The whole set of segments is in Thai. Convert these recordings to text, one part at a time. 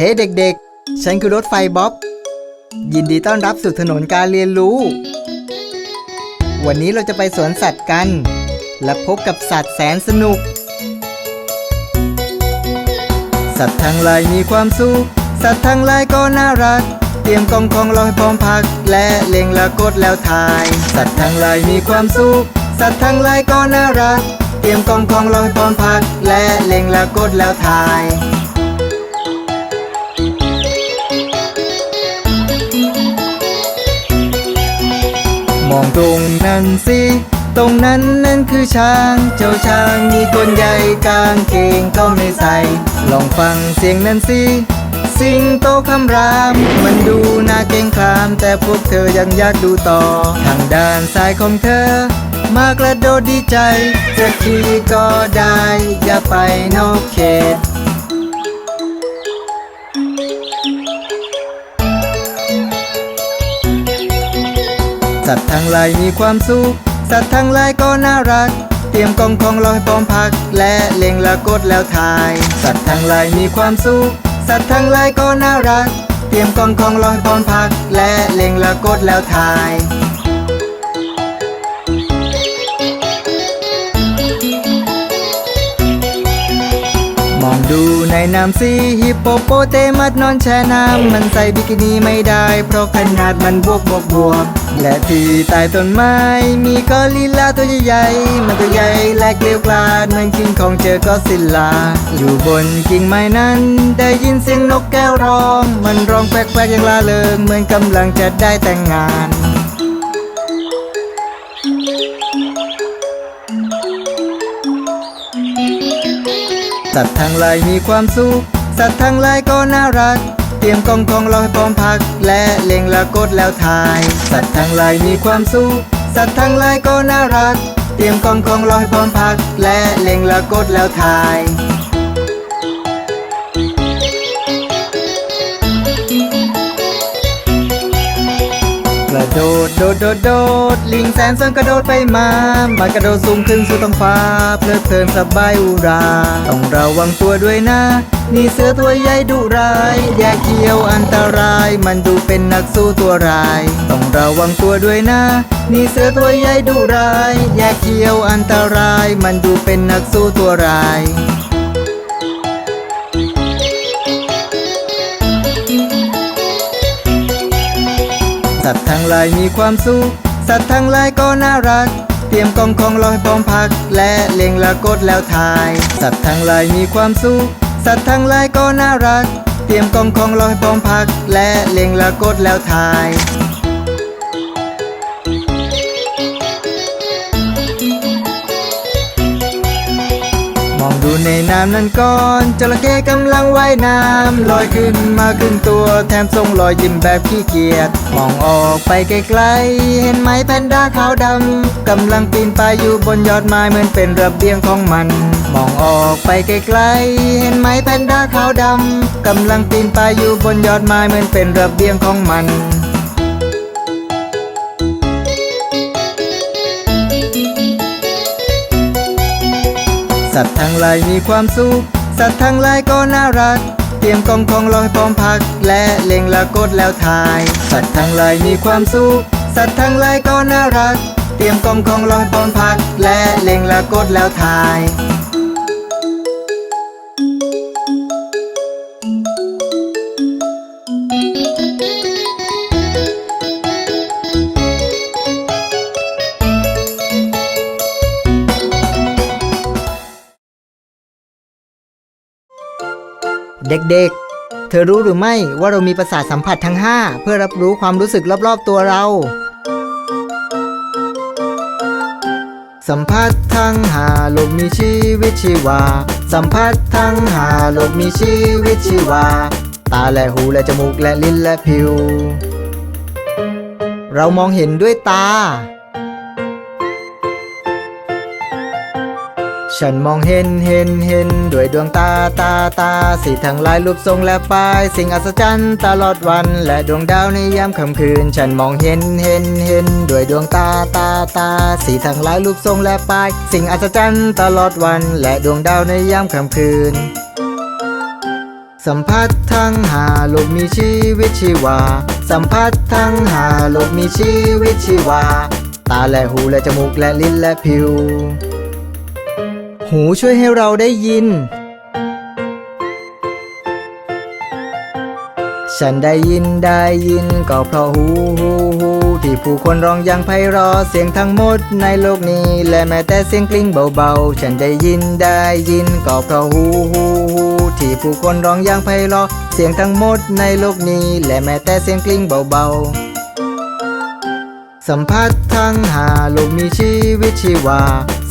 เฮ้เด็กๆ ฉันคือรถไฟบ๊อบ ยินดีต้อนรับสู่ถนนการเรียนรู้ วันนี้เราจะไปสวนสัตว์กัน และพบกับสัตว์แสนสนุก สัตว์ทั้งลายมีความสุข สัตว์ทั้งลายก็น่ารัก เตรียมกองของเราให้พร้อมพัก และเล็งล้วกดแล้วถ่าย สัตว์ทั้งลายมีความสุข สัตว์ทั้งลายก็น่ารัก เตรียมกองของเราให้พร้อมพัก และเล็งล้วกดแล้วถ่าย มองตรงนั้นสิตรงนั้นนั่นคือช้าง เจ้าช้างมีกลใหญ่กางเกงก็ไม่ใส่ ลองฟังเสียงนั้นสิ สิงโตคำราม มันดูน่าเกรงขาม แต่พวกเธอยังอยากดูต่อ ทางด้านซ้ายของเธอ มากระโดดดีใจ จะขี่ก็ได้ อย่าไปนอกเขต สัตว์ทั้งหลายมีความสุข สัตว์ทั้งหลายก็น่ารัก เตรียมกองของลอยพร้อมพัก และเล็งละกดแล้วถ่าย สัตว์ทั้งหลายมีความสุข สัตว์ทั้งหลายก็น่ารัก เตรียมกองของลอยพร้อมพัก และเล็งละกดแล้วถ่าย ดูในน้ำสีฮิปโปโปเตมัสนอนแช่น้ำมันใส่บิกินี่ไม่ได้ เพราะขนาดมันบวกบวกบวก และที่ใต้ต้นไม้ มีกอริลลาตัวใหญ่ๆมันตัวใหญ่และเกลียวกลาดเหมือนกินของเจอก็ซิลา อยู่บนกิ่งไม้นั้น ได้ยินเสียงนกแก้วร้อง มันร้องแปลกๆอย่างลาเริงเหมือนกำลังจะได้แต่งงาน สัตว์ทั้งหลายมีความสุข สัตว์ทั้งหลายก็น่ารัก เตรียมกองของเราให้พร้อมพัก และเล็งละกดแล้วทาย สัตว์ทั้งหลายมีความสุข สัตว์ทั้งหลายก็น่ารัก เตรียมกองของเราให้พร้อมพัก และเล็งละกดแล้วทาย กระโดดโดดโดดโดดลิงแสนสนกระโดดไปมามันกระโดดสูงขึ้นสู่ท้องฟ้า เพลิดเพลินสบายอุรา ต้องระวังตัวด้วยนะ นี่เสือตัวใหญ่ดุร้ายแยกเขี้ยวอันตราย มันดูเป็นนักสู้ตัวร้าย ต้องระวังตัวด้วยนะ นี่เสือตัวใหญ่ดุร้ายแยกเขี้ยวอันตราย มันดูเป็นนักสู้ตัวร้าย สัตว์ทั้งหลายมีความสุข สัตว์ทั้งหลายก็น่ารัก เตรียมกองของเราให้พร้อมพัก และเล็งละกดแล้วถ่าย สัตว์ทั้งหลายมีความสุข สัตว์ทั้งหลายก็น่ารัก เตรียมกองของเราให้พร้อมพัก และเล็งละกดแล้วถ่าย น้ำนั้นก่อนจระเข้กำลังว่ายน้ำลอยขึ้นมาครึ่งตัวแถมทรงรอยยิ้มแบบขี้เกียจมองออกไปไกลๆเห็นไหมแพนด้าขาวดำกำลังปีนป่ายอยู่บนยอดไม้เหมือนเป็นระเบียงของมัน มองออกไปไกลๆเห็นไหมแพนด้าขาวดำกำลังปีนป่ายอยู่บนยอดไม้เหมือนเป็นระเบียงของมัน สัตว์ทั้งหลายมีความสุข สัตว์ทั้งหลายก็น่ารัก เตรียมกองของลอยพร้อมพัก และเล็งละกดแล้วถ่าย สัตว์ทั้งหลายมีความสุข สัตว์ทั้งหลายก็น่ารัก เตรียมกองของลอยพร้อมพัก และเล็งละกดแล้วถ่าย เด็กๆ เธอรู้หรือไม่ว่าเรามีประสาทสัมผัสทั้ง 5 เพื่อรับรู้ความรู้สึกรอบๆตัวเรา สัมผัสทั้งหาลกมีชีวิตชีวา สัมผัสทั้งหาลกมีชีวิตชีวา ตาและหูและจมูกและลิ้นและผิว เรามองเห็นด้วยตา ฉันมองเห็นเห็นเห็นด้วยดวงตาตาตา สีทั้งหลายรูปทรงและป้าย สิ่งอัศจรรย์ตลอดวัน และดวงดาวในยามค่ำคืน ฉันมองเห็นเห็นเห็นด้วยดวงตาตาตา สีทั้งหลายรูปทรงและป้าย สิ่งอัศจรรย์ตลอดวัน และดวงดาวในยามค่ำคืน สัมผัสทั้งหาโลกมีชีวิตชีวา สัมผัสทั้งหาโลกมีชีวิตชีวา ตาและหูและจมูกและลิ้นและผิว หูช่วยให้เราได้ยิน ฉันได้ยินได้ยินก็เพราะหูหูหูที่ผู้คนร้องอย่างไพเราะเสียงทั้งหมดในโลกนี้ และแม้แต่เสียงกลิ้งเบาๆ ฉันได้ยินได้ยินก็เพราะหูหูหูที่ผู้คนร้องอย่างไพเราะเสียงทั้งหมดในโลกนี้ และแม้แต่เสียงกลิ้งเบาๆ สัมผัสทั้งหาโลกมีชีวิตชีวา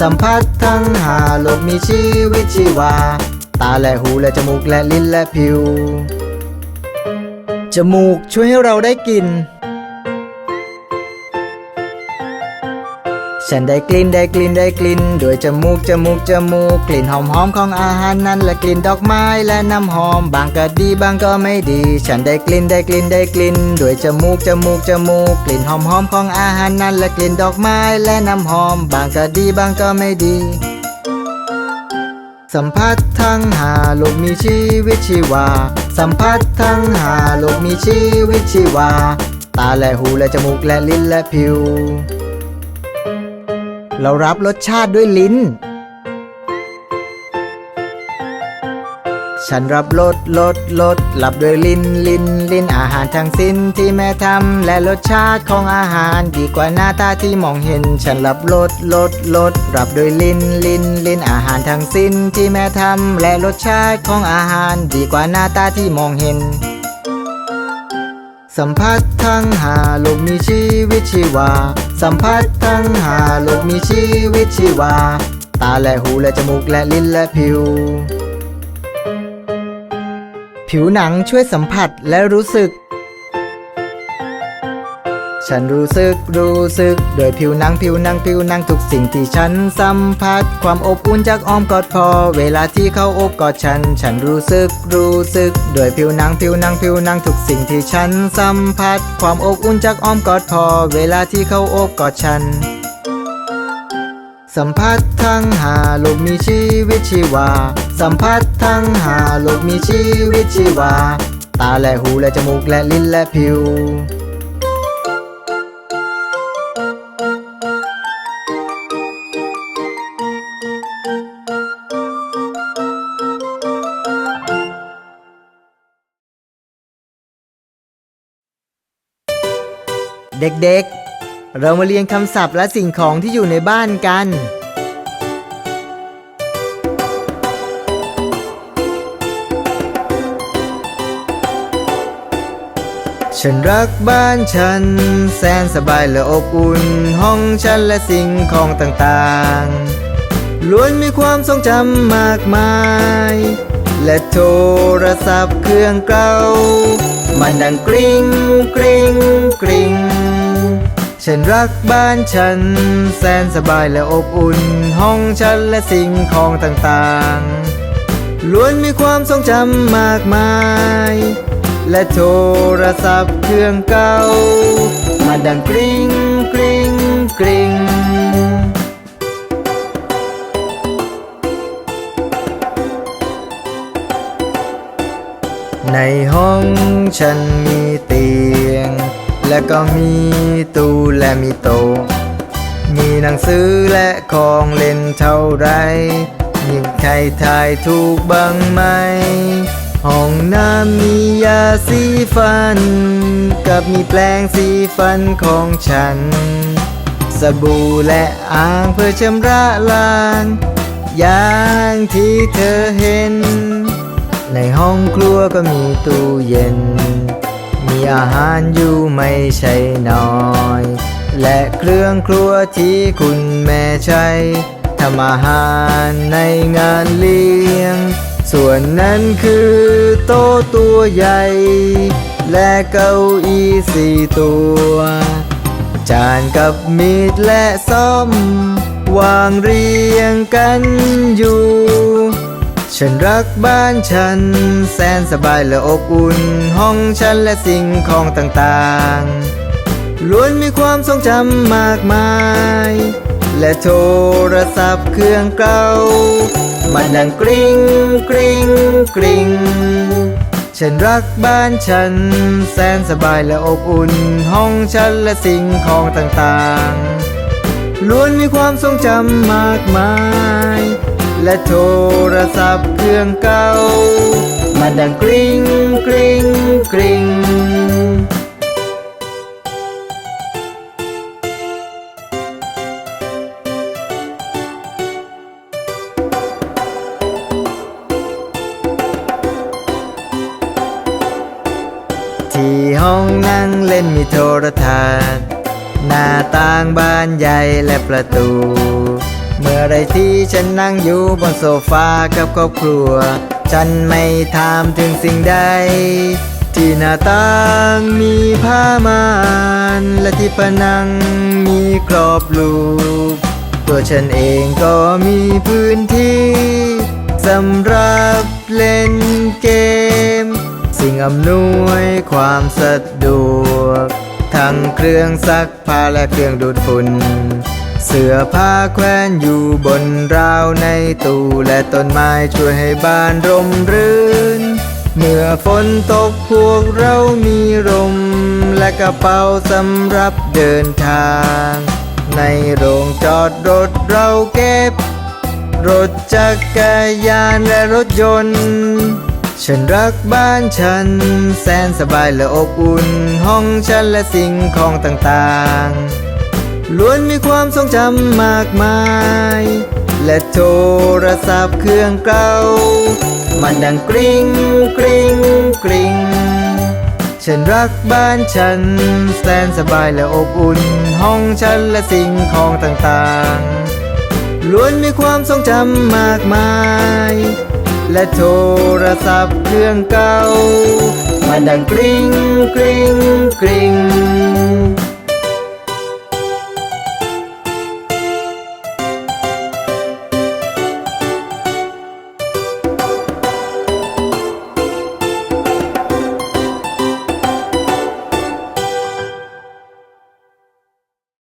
สัมผัสทั้งหาโลกมีชีวิตชีวา ตาและหูและจมูกและลิ้นและผิว จมูกช่วยให้เราได้กลิ่น ฉันได้กลิ่นได้กลิ่นได้กลิ่นโดวยจมูกจมูกจมูกกลิ่นหอมหอมของอาหารนั้นและกลิ่นดอกไม้และน้ำหอม บางก็ดีบางก็ไม่ดี ฉันได้กลิ่นได้กลิ่นได้กลิ่นโดวยจมูกจมูกจมูกกลิ่นหอมหอมของอาหารนั้นและกลิ่นดอกไม้และน้ำหอม บางก็ดีบางก็ไม่ดี สัมผัสทั้งหาโลกมีชีวิตชีวา สัมผัสทั้งหาโลกมีชีวิตชีวา ตาและหูและจมูกและลิ้นและผิว เรารับรสชาติด้วยลิ้น ฉันรับรสรสรสรับด้วยลิ้นลิ้นลิ้นอาหารทั้งสิ้นที่แม่ทำและรสชาติของอาหารดีกว่าหน้าตาที่มองเห็น ฉันรับรสรสรสรับด้วยลิ้นลิ้นลิ้นอาหารทั้งสิ้นที่แม่ทำและรสชาติของอาหารดีกว่าหน้าตาที่มองเห็นสัมผัสทั้งหาลกมีชีวิตชีวา สัมผัสทั้งหาโลกมีชีวิตชีวา ตาและหูและจมูกและลิ้นและผิว ผิวหนังช่วยสัมผัสและรู้สึก ฉันรู้สึกรู้สึก โดยผิวหนังผิวหนังผิวหนังทุกสิ่งที่ฉันสัมผัส ความอบอุ่นจากอ้อมกอดพอ เวลาที่เขาอบกอดฉัน ฉันรู้สึกรู้สึก โดยผิวหนังผิวหนังผิวหนังทุกสิ่งที่ฉันสัมผัส ความอบอุ่นจากอ้อมกอดพอ เวลาที่เขาอบกอดฉัน สัมผัสทั้งหาโลกมีชีวิตชีวา สัมผัสทั้งหาโลกมีชีวิตชีวา ตาและหูและจมูกและลิ้นและผิว เด็กๆ เรามาเรียนคำศัพท์และสิ่งของที่อยู่ในบ้านกัน ฉันรักบ้านฉัน แสนสบายและอบอุ่น ห้องฉันและสิ่งของต่างๆ ล้วนมีความทรงจำมากมาย และโทรศัพท์เครื่องเก่า มันดังกริ้งกริ้งกริ้งฉันรักบ้านฉัน แสนสบายและอบอุ่น ห้องฉันและสิ่งของต่างๆ ล้วนมีความทรงจำมากมาย และโทรศัพท์เครื่องเก่า มันดังกริ้งกริ้งกริ้ง ในห้องฉันมีเตียง และก็มีตู้และมีโต๊ะมีหนังสือและของเล่นเท่าไรยิ่งใครทายถูกบ้างไหม ห้องน้ำมียาสีฟัน กับมีแปลงสีฟันของฉัน สบู่และอ่างเพื่อชำระล้างอย่างที่เธอเห็น ในห้องครัวก็มีตู้เย็น มีอาหารอยู่ไม่ใช่น้อย และเครื่องครัวที่คุณแม่ใช้ทำอาหารในงานเลี้ยง ส่วนนั้นคือโต๊ะตัวใหญ่ และเก้าอี้สี่ตัว จานกับมีดและซ่อม วางเรียงกันอยู่ ฉันรักบ้านฉัน แสนสบายและอบอุ่น ห้องฉันและสิ่งของต่างๆ ล้วนมีความทรงจำมากมาย และโทรศัพท์เครื่องเก่า มันดังกริ้งกริ้งกริ้งฉันรักบ้านฉัน แสนสบายและอบอุ่น ห้องฉันและสิ่งของต่างๆ ล้วนมีความทรงจำมากมาย และโทรศัพท์เครื่องเก่ามันดังกริ้งกริ้งกริ้งที่ห้องนั่งเล่นมีโทรทัศน์ หน้าต่างบานใหญ่และประตู เมื่อไรที่ฉันนั่งอยู่บนโซฟากับครอบครัว ฉันไม่ถามถึงสิ่งใด ที่หน้าต่างมีผ้าม่านและที่ผนังมีกรอบรูป ตัวฉันเองก็มีพื้นที่สำหรับเล่นเกม สิ่งอำนวยความสะดวก ทั้งเครื่องซักผ้าและเครื่องดูดฝุ่น เสื้อผ้าแขวนอยู่บนราวในตู้และต้นไม้ช่วยให้บ้านร่มรื่น เมื่อฝนตกพวกเรามีร่ม และกระเป๋าสำหรับเดินทาง ในโรงจอดรถเราเก็บ รถจักรยานและรถยนต์ ฉันรักบ้านฉัน แสนสบายและอบอุ่น ห้องฉันและสิ่งของต่างๆ ล้วนมีความทรงจำมากมาย และโทรศัพท์เครื่องเก่า มันดังกริ้งกริ้งกริ้งฉันรักบ้านฉัน แสนสบายและอบอุ่น ห้องฉันและสิ่งของต่างๆ ล้วนมีความทรงจำมากมาย และโทรศัพท์เครื่องเก่า มันดังกริ้งกริ้งกริ้ง